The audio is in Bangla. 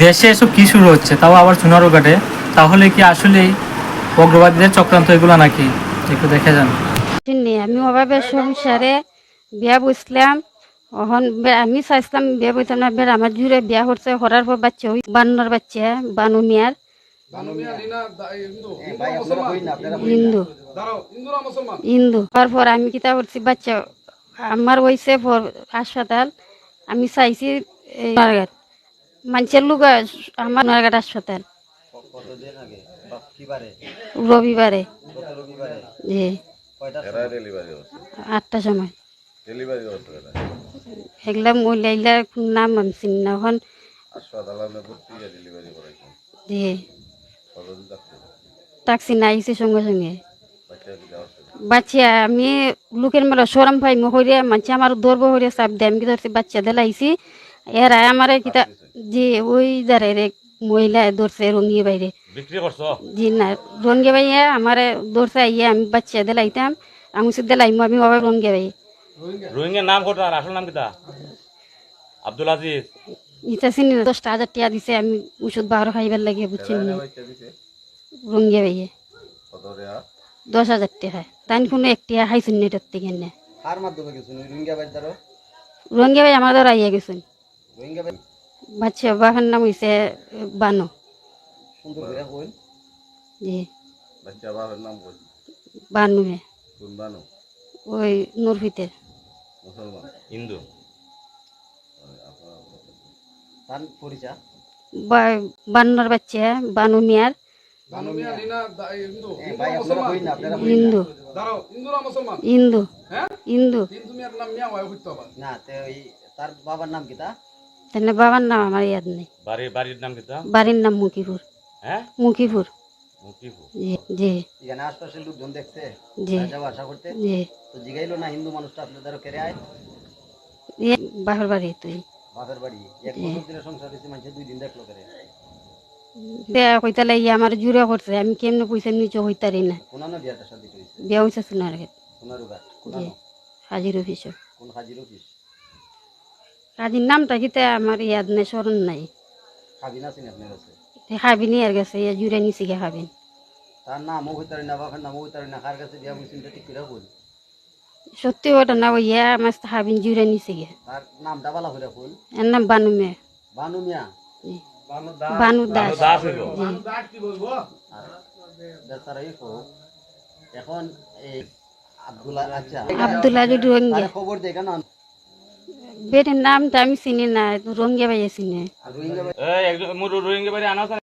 দেশে এসব কি শুরু হচ্ছে তাও আবার সোনারু ঘাটে তাহলে কি আসলেই উগ্রবাদীদের চক্রান্ত এগুলো নাকি? একটু দেখে যান। আমি অভাবে সংসারে বিয়া বসলাম অহন আমি চাইছিলাম বিয়া বইতাম না বের আমার জুড়ে বিয়া হচ্ছে হরার পর বাচ্চা হই বান্নর বাচ্চা বানু মিয়ার। হিন্দু হিন্দু তারপর আমি কিতা করছি বাচ্চা আমার হয়েছে পর হাসপাতাল আমি চাইছি মানুষের লোক আমার নয়ারঘাট হাসপাতাল। রবিবারে। জি। আটটার সময়। এগুলা মহিলা নাম আমি চিনি না এখন ট্যাক্সি না সঙ্গে সঙ্গে। বাচ্চা আমি লোকের মেলা সরম পাই মহরিয়া মানছে আমার দৌড়বো হরিয়া চাপ দেয় আমি কি ধরছি বাচ্চা দিলাইছি। এরা আমার কিতা যে ওই যারে রে মহিলা ধরছে রঙ্গিয়ে বাইরে বিক্রি করছ? জি না রঙ্গে ভাইয়া আমার ধরছে আইয়া আমি বাচ্চা দিলাইতাম আমি সে দিলাইমু আমি বাবা রঙ্গে ভাই। রোহিঙ্গার নাম কত আর আসল নাম কিতা আব্দুল আজিজ। ইটা চিনি না, দশটা হাজার টাকা দিছে আমি ওষুধ বারো খাইবার লাগে বুঝছেন না। কত রেয়া দশ হাজার টাকা। তাই কোনো একটি খাইছেন না এটার থেকে না। রোহিঙ্গা দ্বারা? ভাই আমার ধর আইয়া গেছেন। রোহিঙ্গা বাড়ি বাচ্চা বাবার নাম হয়েছে বানো। জি। বাচ্চা বাবার নাম কই বানু কোন বানু? ওই নুরফিতের মুসলমান। হিন্দু। তার পরিচয় বান্নর বাচ্চা বানু মিয়ার। হিন্দু। হিন্দু হিন্দু। না তে ওই তার বাবার নাম কি তা? তাহলে বাবার নাম আমার ইয়াদ নেই। বাড়ির বাড়ির নাম কিতা বাড়ির নাম মুখিপুর হ্যাঁ? মুখিপুর মুক্তিপুর জি জি। এখানে আশপাশের লোকজন দেখছে জি। যাওয়া আশা করতে? জি। তো জিগাইলো না হিন্দু মানুষটা আপনাদের কেড়ে আয়? এ বাপের বাড়ি তুই বাপের বাড়ি। এক বছর দিনের সংসার হয়েছে মানুষের দুই দিন দেখল করে বিয়া কইতালে ইয়ে আমার জুড়ে করছে আমি কেমনে পয়সা নিচে হইতারি না। কোনানো বিয়াটা শাদি হয়েছে বিয়া হয়েছে সোনার ঘাট সোনারু ঘাট কোনানো হাজির অফিস। কোন হাজির অফিস? হাজির নামটা কিতা আমার ইয়াদ নেই স্মরণ নাই। খাবিন আছেন আপনার কাছে? খাবিনি আর গেছে ইয়ে জুড়ে নিচে গিয়ে খাবিন। তার নামও হইতারি না নামও হইতারি না কার কাছে বিয়া বলছেন ঠিক করে বল সত্যি ওটা না ইয়া আমার খাবিন জুড়ে নিচে গিয়ে। তার নামটা বলা হইলে ফুল এর নাম বানু মেয়ে বানু মিয়া বানু দাস এখন এই আব্দুল্লাহ আচ্ছা। আবদুল্লাহ তারে খবর দেয় কেন বেটের নামটা আমি চিনি না রোহিঙ্গা ভাইয়া চিনি। রোহিঙ্গা ভাই আনা